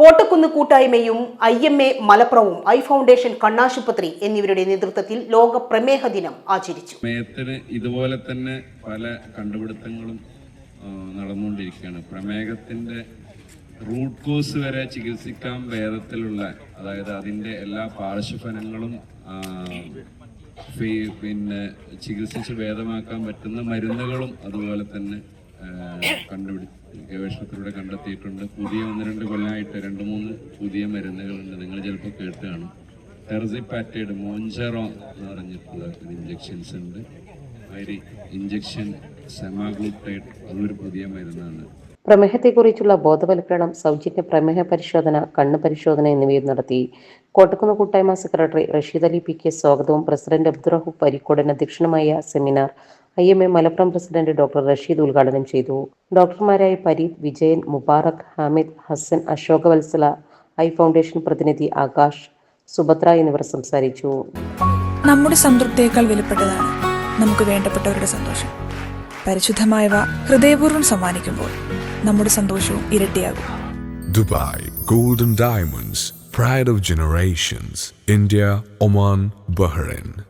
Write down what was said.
കോട്ടക്കുന്ന് കൂട്ടായ്മയും I M A മലപ്പുറവും eye foundation കണ്ണാശുപത്രി എന്നിവരുടെ നേതൃത്വത്തിൽ ലോക പ്രമേഹ ദിനം ആചരിച്ചു. പ്രമേഹത്തിന് ഇതുപോലെ തന്നെ പല കണ്ടുപിടുത്തങ്ങളും നടന്നുകൊണ്ടിരിക്കുകയാണ്. പ്രമേഹത്തിന്റെ റൂട്ട് കോസ് വരെ ചികിത്സിക്കാൻ വേദത്തിലുള്ള അതായത് അതിന്റെ എല്ലാ പാർശ്വഫലങ്ങളും പിന്നെ ചികിത്സിച്ച് ഭേദമാക്കാൻ പറ്റുന്ന മരുന്നുകളും അതുപോലെ തന്നെ കണ്ടുപിടി ഗവേഷണത്തിലൂടെ കണ്ടെത്തിയിട്ടുണ്ട്. പുതിയ ഒന്ന് രണ്ട് കൊല്ലമായിട്ട് രണ്ട് മൂന്ന് പുതിയ മരുന്നുകളുണ്ട്. നിങ്ങൾ ചിലപ്പോൾ കേട്ട് കാണും. ടെർസിപ്പാറ്റേഡ് മോഞ്ചറോ എന്ന് പറഞ്ഞിട്ടുള്ള ഒരു ഇഞ്ചെക്ഷൻസ് ഉണ്ട്. അതിൽ ഇഞ്ചെക്ഷൻ സെമാഗ്ലൂട്ടൈഡ് അതൊരു പുതിയ മരുന്നാണ്. പ്രമേഹത്തെക്കുറിച്ചുള്ള ബോധവൽക്കരണം സൗജന്യ പ്രമേഹ പരിശോധന കണ്ണ് പരിശോധന എന്നിവയും നടത്തി. കോട്ടക്കുന്ന് കൂട്ടായ്മ secretary Rasheed Ali P K സ്വാഗതവും പ്രസിഡന്റ് അബ്ദുറഹു പരിക്കോടൻ അധ്യക്ഷനുമായ seminar I M A Malappuram president doctor Rasheed ഉദ്ഘാടനം ചെയ്തു. ഡോക്ടർമാരായ പരീദ് വിജയൻ മുബാറക് ഹാമിദ് ഹസൻ അശോകവത്സല ഐ ഫൗണ്ടേഷൻ പ്രതിനിധി ആകാശ് സുഭദ്ര എന്നിവർ സംസാരിച്ചു. നമ്മുടെ സംതൃപ്തിയേക്കാൾ വിലപ്പെട്ടതാണ് നമുക്ക് വേണ്ടപ്പെട്ടവരുടെ സന്തോഷം. പരിശുദ്ധമായവ ഹൃദയപൂർവം സമ്മാനിക്കുമ്പോൾ നമ്മുടെ സന്തോഷവും ഇരട്ടിയാകും. Dubai Golden Diamonds, Pride of Generations, India, Oman, Bahrain.